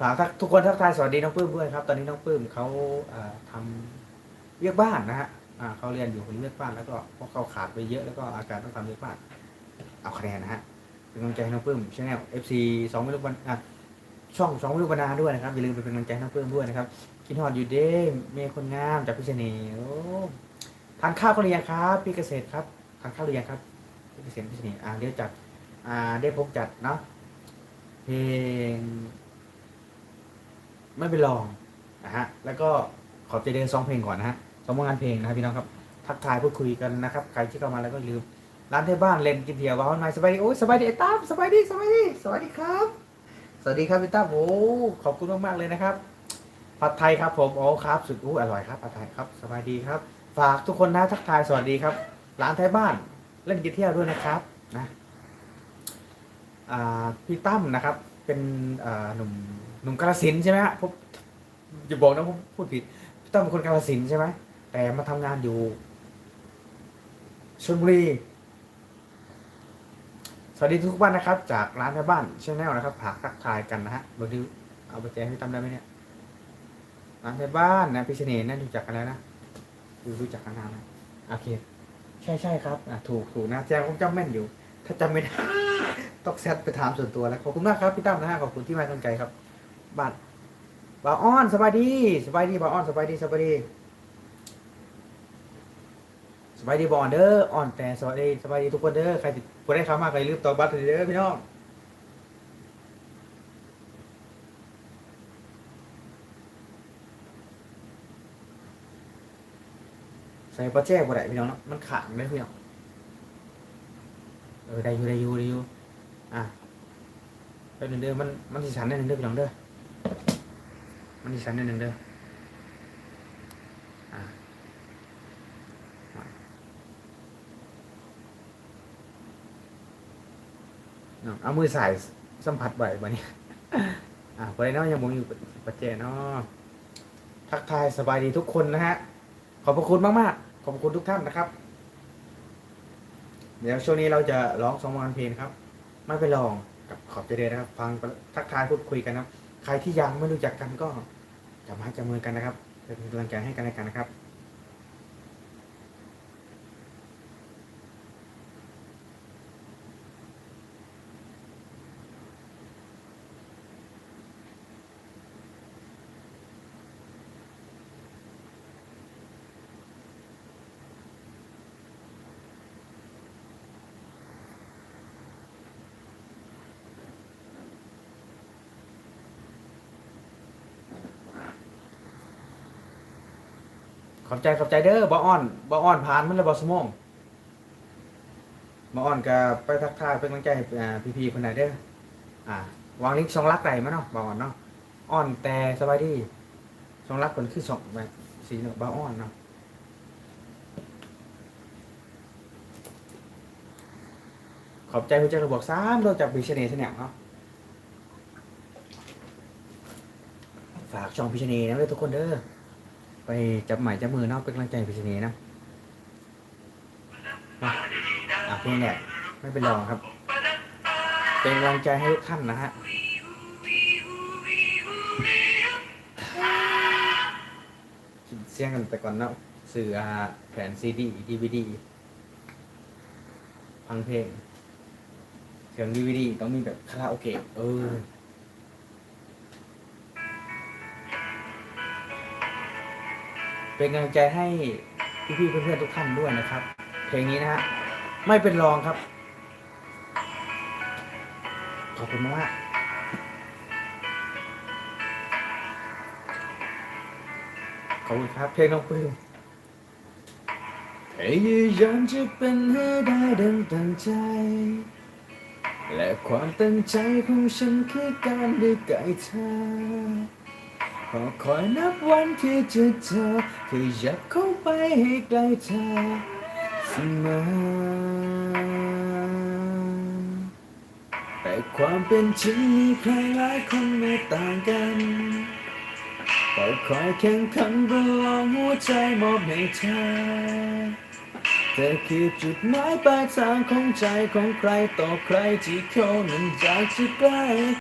ฝากทุกคนทักทายสวัสดีน้องปื้มด้วยครับ ตอนนี้น้องปื้มเขาอ่าทำเรียกบ้านนะฮะเขาเรียนอยู่คนเรียกบ้านแล้วก็เพราะเขาขาดไปเยอะแล้วก็อาการต้องทำเรียกบ้าน เอาคะแนนนะฮะเป็นกำลังใจให้น้องปื้มชาแนล FC สองไม่รู้วันอะช่องสองไม่รู้บรรณาด้วยนะครับอย่าลืมไปเป็นกำลังใจน้องปื้มด้วยนะครับคิดฮอดอยู่เด้เมย์คนงามจากพิษณีโอ้ทานข้าวกันหรือยังครับ พี่เกษตรครับทานข้าวหรือยังครับพี่เกษตรพิษณีอ่าเดี๋ยวจัดอ่าได้พบจัดเนาะเพลง ไม่เป็นรองนะฮะแล้วก็ขอบใจเดนซองเพลงก่อนนะฮะสองผลงานเพลงนะครับพี่น้องครับทักทายพูดคุยกันนะครับใครที่เข้ามาแล้วก็ลืมร้านที่บ้านเล่นกินเที่ยวว้าวหน่อยสบายดีโอ้ยสบายดีไอ้ตั้มสบายดีสบายดีสวัสดีครับ สวัสดีครับพี่ตั้มโอ้ขอบคุณมากๆเลยนะครับผัดไทยครับผมโอ้ครับสุดอู้อร่อยครับผัดไทยครับสบายดีครับ ฝากทุกคนนะทักทายสวัสดีครับร้านไทยบ้านเล่นกินเที่ยวด้วยนะครับนะพี่ตั้มนะครับเป็นหนุ่ม หนุ่มกาลสินธุ์ใช่ไหมฮะผมอย่าบอกนะผมพูดผิดพี่ต้อมเป็นคนกาลสินธุ์ใช่ไหมแต่มาทำงานอยู่ชลบุรี สวัสดีทุกบ้านนะครับ จากร้านแม่บ้านชาแนลนะครับผากทักทายกันนะฮะบางทีเอาไปแจ้งพี่ตั้มได้ไหมเนี่ยร้านแม่บ้านนะพี่เสน่ห์นั่นรู้จักกันแล้วนะดูรู้จักกันนานนะโอเค ใช่ใช่ครับอะถูกถูกนะแจ้งผมจำแม่นอยู่ ถ้าจำไม่ได้ ต้องแซดไปถามส่วนตัวแล้วขอบคุณมากครับพี่ตั้มนะฮะขอบคุณที่มาสนใจครับ บ้านบ่าวอ้อนสบายดีสบายดีบ่าวอ้อนสบายดีสบายดีสบายดีบ่อนเด้ออ่อนแต่สบายดีสบายดีทุกคนเด้อใครติดคนได้เข้ามาใครลืมต่อบัตรเด้อพี่น้องใส่ปลาแจ้บ่ได้พี่น้องเนาะมันขางเลยพี่น้องเออได้อยู่ได้อยู่ได้อยู่อะไปหนึ่งเด้อมันมันสิสันได้หนึ่งเด้อพี่น้องเด้อ มันดิฉันนิดนึงเด้ออะเอามือใส่สัมผัสบ่อยบ่นี้อะไปเนาะยังมงอยู่ปัจเจเนาะทักทายสบายดีทุกคนนะฮะ ขอบพระคุณมากๆ ขอบพระคุณทุกท่านนะครับ เดี๋ยวช่วงนี้เราจะร้องสองวันเพลงครับ ไม่ไปลองกับขอบใจเดยนะครับ ฟังทักทายพูดคุยกันนะครับ ใครที่ยังไม่รู้จักกันก็จับไม้จับมือกันนะครับ เป็นกำลังใจให้กันและกันนะครับ ขอบใจขอบใจเด้อบออ้อนบออ้อนผ่านมันแล้วบอสมองบออ้อนก็ไปทักทายเป็นกำลังใจให้อ่าพี่ๆคนไหนเด้ออ่าวางลิงก์ช่องรักไหนมาเนาะบออ้อนเนาะอ้อนแต่สบายดีช่องรักคนคือสองแบบสีเนาะบออ้อนเนาะขอบใจคุณเจ้าระบอกสามเราจากพิชเนสเนี่ยเนาะฝากช่องพิชเนนะเลยทุกคนเด้อ ไปจับหมายจับมือเนาะเป็นกำลังใจให้พิชเนีนะมาอะเพลงเนี่ยไม่เป็นรองครับ เป็นกำลังใจให้ทุกท่านนะฮะเสียงกันไปก่อนเนาะสื่ออ่าแผ่นซีดีดีวีดีฟังเพลงเสียงดีวีดีต้องมีแบบคาราโอเกะเออ เป็นกำลังใจให้พี่ๆเพื่อนๆทุกท่านด้วยนะครับ เพลงนี้นะฮะไม่เป็นรองครับ ขอบคุณมากขอบคุณครับ เพลงน้องปื้มพยายามจะเป็นให้ได้ดังตั้งใจ และความตั้งใจของฉันคือการได้ใกล้เธอ ขอคอยนับวันที่จะเจอขยับเข้าไปให้ใกล้เธอเสมอแต่ความเป็นจริงมีใครหลายคนไม่ต่างกันก็คอยแข่งขันประลองหัวใจมอบให้เธอเธอคือจุดหมายปลายทางของใจของใครต่อใครที่เขานั้นอยากจะใกล้